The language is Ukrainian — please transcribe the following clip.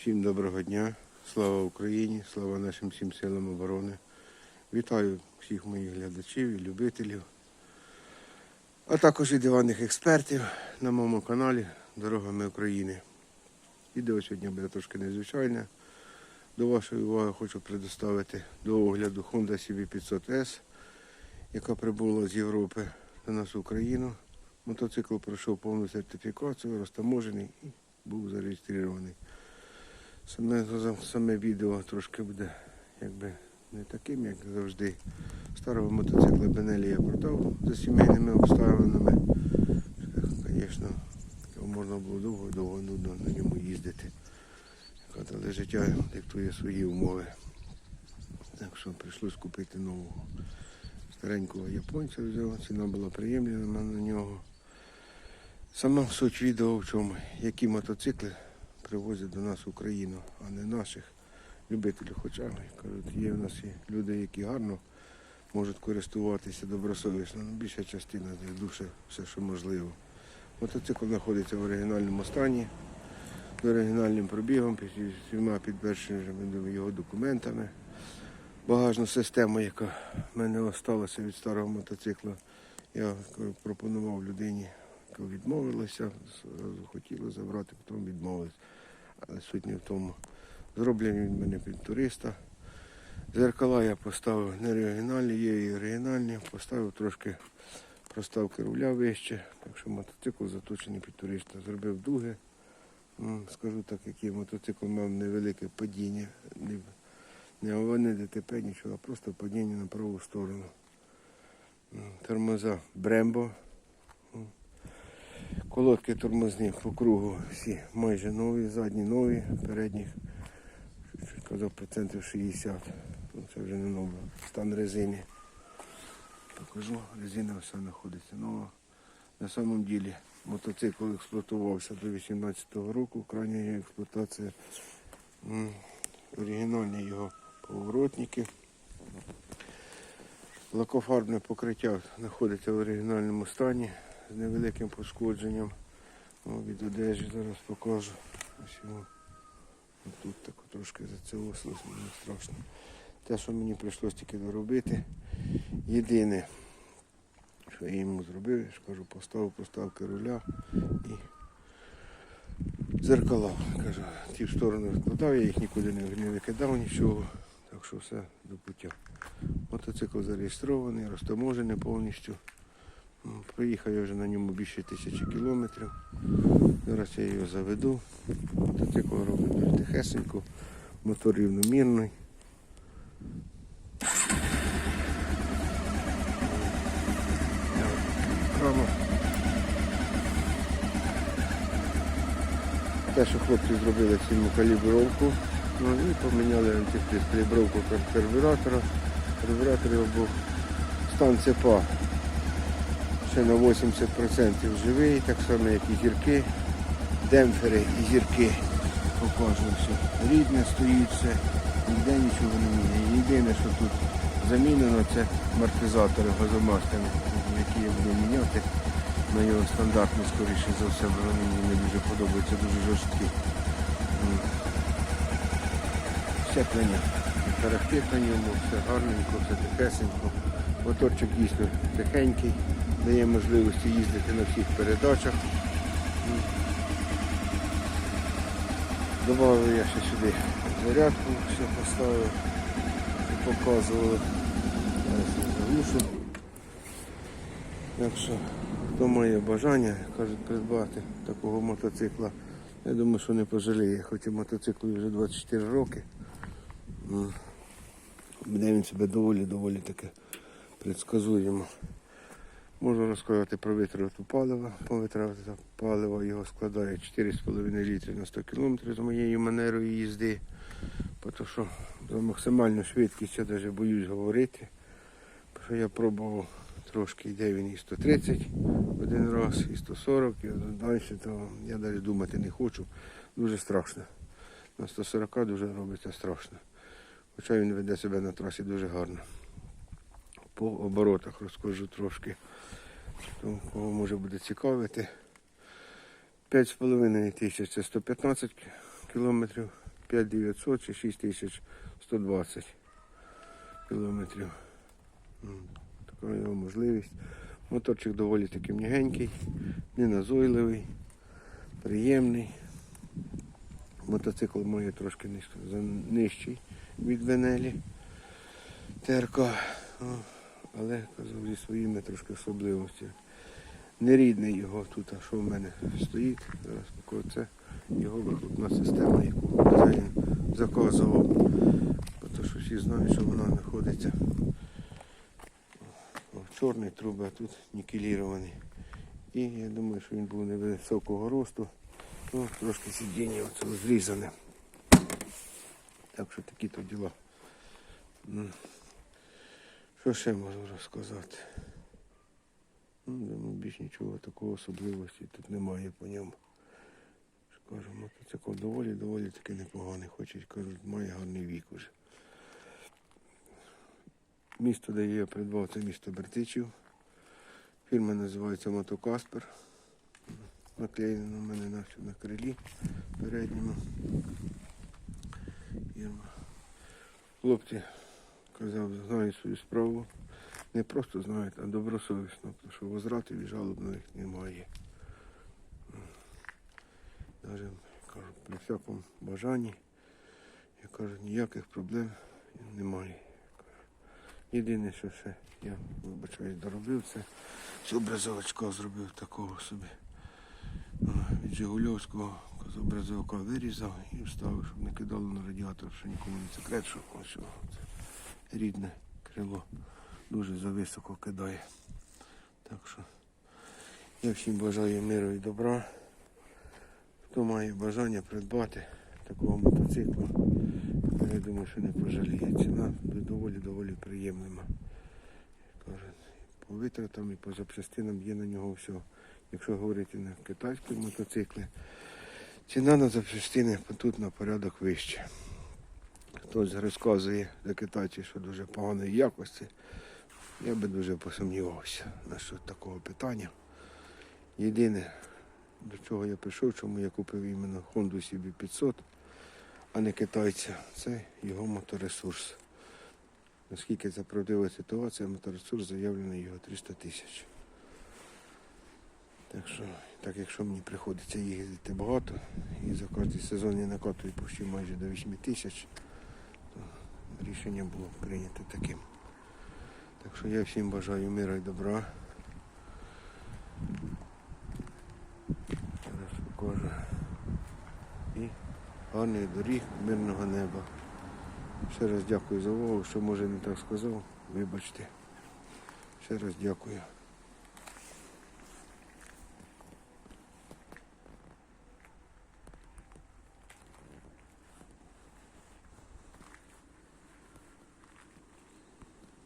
Всім доброго дня, слава Україні, слава нашим всім силам оборони. Вітаю всіх моїх глядачів і любителів, а також і диванних експертів на моєму каналі Дорогами України. Відео сьогодні буде трошки незвичайне. До вашої уваги хочу предоставити до огляду Honda CB500S, яка прибула з Європи до нас в Україну. Мотоцикл пройшов повну сертифікацію, розтаможений і був зареєстрований. Саме, саме відео трошки буде якби не таким, як завжди. Старого мотоцикла Бенелі я продав за сімейними обставинами. Звісно, можна було довго-довго нудно на ньому їздити. Але життя диктує свої умови. Так що прийшлось купити нового старенького японця взяв, ціна була приємлена на нього. Сама суть відео в чому, які мотоцикли привозять до нас в Україну, а не наших любителів. Хоча кажуть, є в нас і люди, які гарно можуть користуватися добросовісно. Ну, більша частина з них душе все, що можливо. Мотоцикл знаходиться в оригінальному стані, з оригінальним пробігом, під всіма підтвердженими його документами. Багажна система, яка в мене залишилася від старого мотоцикла, я пропонував людині, яка відмовилася, хотіла забрати, потім відмовилась. Але суть не в тому. Зроблені від мене під туриста. Зеркала я поставив не оригінальні, є і оригінальні. Поставив трошки проставки руля вище, так що мотоцикл заточений під туриста. Зробив дуги. Скажу так, як є мотоцикл мав невелике падіння. Не, не ДТП, нічого, а просто падіння на праву сторону. Тормоза Брембо. Колодки тормозні по кругу всі майже нові, задні нові, передніх чуть-чуть казав процентів 60. Ну, це вже не нове. Стан резини. Покажу, резина все знаходиться нова. На самом ділі мотоцикл експлуатувався до 18-го року, крайня експлуатація. Оригінальні його поворотники. Лакофарбне покриття знаходиться в оригінальному стані з невеликим пошкодженням. О, від одежі зараз покажу. Ось його. Тут так трошки зацілослося, не страшно. Те, що мені прийшлось тільки доробити. Єдине, що я йому зробив, я ж кажу, поставив поставки руля і зеркала. Кажу, ті в сторону відкладав, я їх нікуди не викидав нічого. Так що все до пуття. Мотоцикл зареєстрований, розтаможений повністю. М, Проїхав я вже на ньому більше тисячі кілометрів. Зараз я його заведу. Мотоцикл робить дуже тихесенько, мотор рівномірний. Те, що хлопці зробили цільну калібровку, ну і поміняли антифриз, калібровку карбюратора. Карбюратор його був стан ЦПА ще на 80% живий, так само як і зірки, демпфери і зірки. Покажу все. Рідне стоїть все, ніде нічого не міняє. Єдине, що тут замінено, це амортизатори газомастами, які я буду міняти. На його стандартно, скоріше за все, вони мені не дуже подобаються, дуже жорсткі. Щеплення. Тарахтит на ньому, все гарненько, все тихесенько. Моторчик дійсно тихенький, дає можливості їздити на всіх передачах. Добавив я ще сюди зарядку, все поставив і показували. Зараз я заглушу. Так що, хто має бажання, кажуть, придбати такого мотоцикла, я думаю, що не пожаліє, хоч і мотоциклу вже 24 роки. Буде він себе доволі-доволі таке предсказуємо. Можу розказати про витрату палива. По витраті палива його складає 4,5 літри на 100 км з моєю манерою їзди. Тому що за максимальну швидкість я навіть боюсь говорити. Що я пробував трошки, йде він і 130 один раз, і 140, і далі, то я навіть думати не хочу. Дуже страшно. На 140 дуже робиться страшно. Хоча він веде себе на трасі дуже гарно. По оборотах розкажу трошки. Кого може буде цікавити. 5,5 тисяч це 115 кілометрів. 5900 чи 6120 кілометрів. М, Така його можливість. Моторчик доволі таки м'ягенький, неназойливий, приємний. Мотоцикл має трошки нижчий від Венелі. ТРК. Але казав зі своїми трошки особливостями. Нерідний його тут, а що в мене стоїть. Зараз це його вихлопна система, яку хазяїн заказував. Бо То що всі знають, що вона знаходиться. О, чорний труби, а тут нікелірований. І я думаю, що він був невисокого росту. Ну, трошки сидіння зрізане. Так що такі то діла. Що ще можу розказати? Ну, думаю, більш нічого такого особливості тут немає по ньому. Кажу, мотоцикл доволі, доволі таки непоганий. Хочуть, кажуть, має гарний вік уже. Місто, де я придбав, це місто Бертичів. Фірма називається Мотокаспер. Наклеєно в мене на, на крилі передньому. Фірма. Хлопці, казав, знають свою справу. Не просто знають, а добросовісно, тому що возвратів і жалоб на них немає. Навіть кажу, при всякому бажанні, я кажу, ніяких проблем немає. Єдине, що ще я вибачаюсь, доробив це. З образовочка зробив такого собі. О, Від Жигульовського з образовика вирізав і вставив, щоб не кидало на радіатор, що нікому не секрет, що ось рідне крило дуже зависоко кидає. Так що я всім бажаю миру і добра. Хто має бажання придбати такого мотоцикла, я думаю, що не пожаліє. Ціна доволі-доволі приємна. По витратам і по запчастинам є на нього все. Якщо говорити на китайські мотоцикли, ціна на запчастини тут на порядок вища. Хтось розказує за китайців, що дуже поганої якості. Я би дуже посумнівався насчет такого питання. Єдине, до чого я прийшов, чому я купив іменно Honda CB500, а не китайця, це його моторесурс. Наскільки це правдива ситуація, моторесурс заявлений його 300 тисяч. Так що, так якщо мені приходиться їздити багато, і за кожен сезон я накатую почти майже до 8 тисяч, рішення було прийнято таким. Так що я всім бажаю мира і добра. Зараз покажу. І гарних доріг, мирного неба. Ще раз дякую за увагу, що може не так сказав. Вибачте. Ще раз дякую.